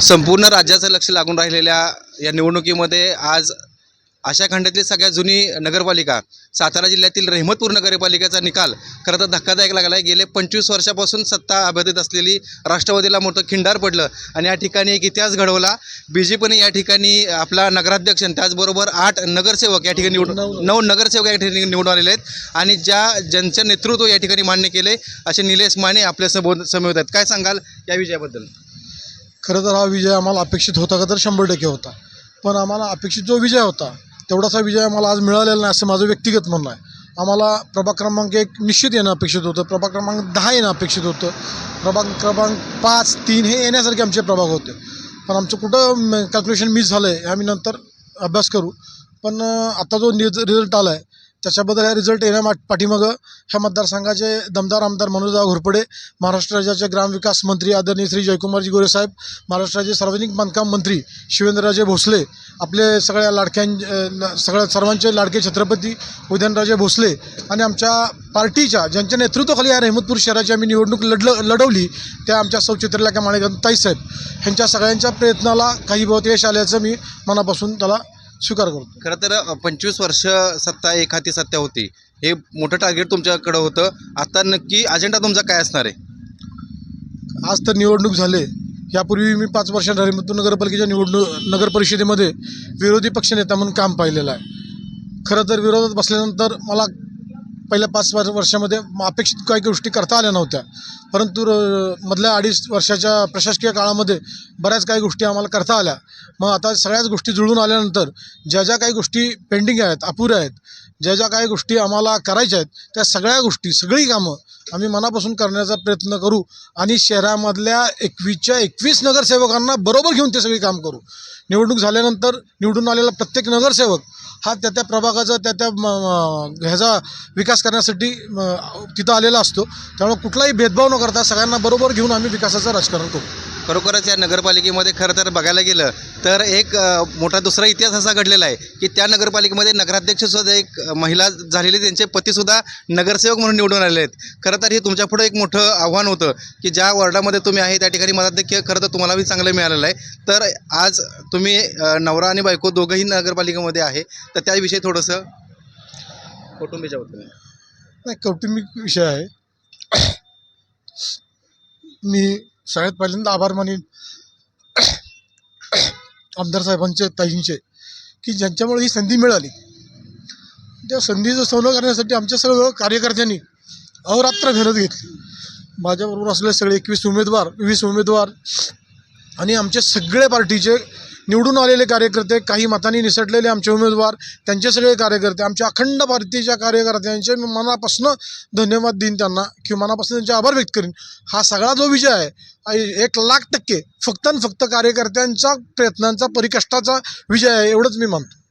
संपूर्ण राज्याचं लक्ष लागून राहिलेल्या या निवडणुकीमध्ये आज आशा खंडातली सगळ्यात जुनी नगरपालिका सातारा जिल्ह्यातील रहमतपूर नगरपालिकेचा निकाल खरं तर धक्कादायक लागला आहे गेले पंचवीस वर्षापासून सत्ता अभ्यातीत असलेली राष्ट्रवादीला मोठं खिंडार पडलं आणि या ठिकाणी एक इतिहास घडवला. बी जे पीने या ठिकाणी आपला नगराध्यक्ष आणि त्याचबरोबर आठ नगरसेवक या ठिकाणी निवडून नऊ नगरसेवक. या ठिकाणी निवडून आलेले आहेत आणि ज्या ज्यांचं नेतृत्व या ठिकाणी मान्य केले असे निलेश माने आपल्यासमोर समोर आहेत काय सांगाल या विजयाबद्दल? खरं तर हा विजय आम्हाला अपेक्षित होता का तर शंभर टक्के होता. पण आम्हाला अपेक्षित जो विजय होता तेवढासा विजय आम्हाला आज मिळालेला नाही असं माझं व्यक्तिगत म्हणणं आहे. आम्हाला प्रभाग क्रमांक एक निश्चित येणं अपेक्षित होतं प्रभाग क्रमांक दहा येणं अपेक्षित होतं प्रभाग क्रमांक पाच तीन हे येण्यासारखे आमचे प्रभाग होते. पण आमचं कुठं कॅल्क्युलेशन मिस झालं आहे हे आम्ही नंतर अभ्यास करू. पण आता जो निज रिझल्ट आला आहे त्याच्याबद्दल ह्या रिझल्ट येण्या मा- पाठीमागं ह्या मतदारसंघाचे दमदार आमदार मनोजराव घोरपडे महाराष्ट्र राज्याचे ग्रामविकास मंत्री आदरणीय श्री जयकुमारजी गोरे साहेब महाराष्ट्राचे सार्वजनिक बांधकाम मंत्री शिवेंद्रराजे भोसले आपले सगळ्या लाडक्यां सगळ्या सर्वांचे लाडके छत्रपती उदयनराजे भोसले आणि आमच्या पार्टीच्या ज्यांच्या नेतृत्वाखाली या रहमतपूर शहराची आम्ही निवडणूक लढलं लढवली त्या आमच्या सौ चित्रलेखा माणेकन ताईसाहेब ह्यांच्या सगळ्यांच्या प्रयत्नाला काही बहुत यश आल्याचं मी मनापासून त्याला स्वीकार करतो. खरं तर पंचवीस वर्ष सत्ता एक हाती सत्ता होती. हे मोठं टार्गेट तुमच्याकडं होतं. आता नक्की अजेंडा तुमचा काय असणार आहे? आज तर निवडणूक झाले. यापूर्वी मी पाच वर्षात हरिमतूर नगरपालिकेच्या निवडणूक नगर परिषदेमध्ये विरोधी पक्षनेता म्हणून काम पाहिलेलं आहे. खरं तर विरोधात बसल्यानंतर मला पहिल्या पाच वर्षामध्ये अपेक्षित काही गोष्टी करता आल्या नव्हत्या. परंतु र- मधल्या अडीच वर्षाच्या प्रशासकीय काळामध्ये बऱ्याच काही गोष्टी आम्हाला करता आल्या. मग आता सगळ्याच गोष्टी जुळून आल्यानंतर ज्या ज्या काही गोष्टी पेंडिंग आहेत अपुऱ्या आहेत ज्या ज्या काही गोष्टी आम्हाला करायच्या आहेत त्या सगळ्या गोष्टी सगळी कामं आम्ही मनापासून करण्याचा प्रयत्न करू आणि शहरामधल्या एकवीसच्या एकवीस नगरसेवकांना बरोबर घेऊन ते सगळी काम करू. निवडणूक झाल्यानंतर निवडून आलेला प्रत्येक नगरसेवक हा त्या त्या प्रभागाचा त्या त्या म- ह्याचा विकास करण्यासाठी तिथं आलेला असतो. त्यामुळे कुठलाही भेदभाव न करता सगळ्यांना बरोबर घेऊन आम्ही विकासाचं राजकारण करू. खरोखरच या नगरपालिकेमध्ये खरं तर बघायला गेलं तर एक मोठा दुसरा इतिहास असा घडलेला आहे की त्या नगरपालिकेमध्ये नगराध्यक्षसुद्धा एक महिला झालेली त्यांचे पतीसुद्धा नगरसेवक म्हणून निवडून आलेले आहेत. खरं तर हे तुमच्यापुढं एक मोठं आव्हान होतं की ज्या वॉर्डामध्ये तुम्ही आहे त्या ठिकाणी मताध्यक्ष खरं तर तुम्हाला बी चांगलं मिळालेलं आहे. तर आज तुम्ही नवरा आणि बायको दोघंही नगरपालिकेमध्ये आहे तर त्याविषयी थोडंसं कुटुंबीच्याबद्दल नाही कौटुंबिक विषय आहे. मी सगळ्यात पहिल्यांदा आभार मानेन आमदार साहेबांचे ताईंचे की ज्यांच्यामुळे ही संधी मिळाली. त्या संधीचं सोनं करण्यासाठी आमच्या सर्व कार्यकर्त्यांनी अहोरात्र मेहनत घेतली. माझ्याबरोबर असलेले सगळे एकवीस उमेदवार वीस उमेदवार आणि आमचे सगळे पार्टीचे निवडून आलेले कार्यकर्ते काही मतांनी निसटलेले आमचे उमेदवार त्यांचे सगळे कार्यकर्ते आमच्या अखंड भारतीच्या कार्यकर्त्यांचे मी मनापासून धन्यवाद देईन त्यांना किंवा मनापासून त्यांचे आभार व्यक्त करीन. हा सगळा जो विजय आहे एक लाख टक्के फक्त आणि फक्त कार्यकर्त्यांचा प्रयत्नांचा परिकष्टाचा विजय आहे एवढंच मी मानतो.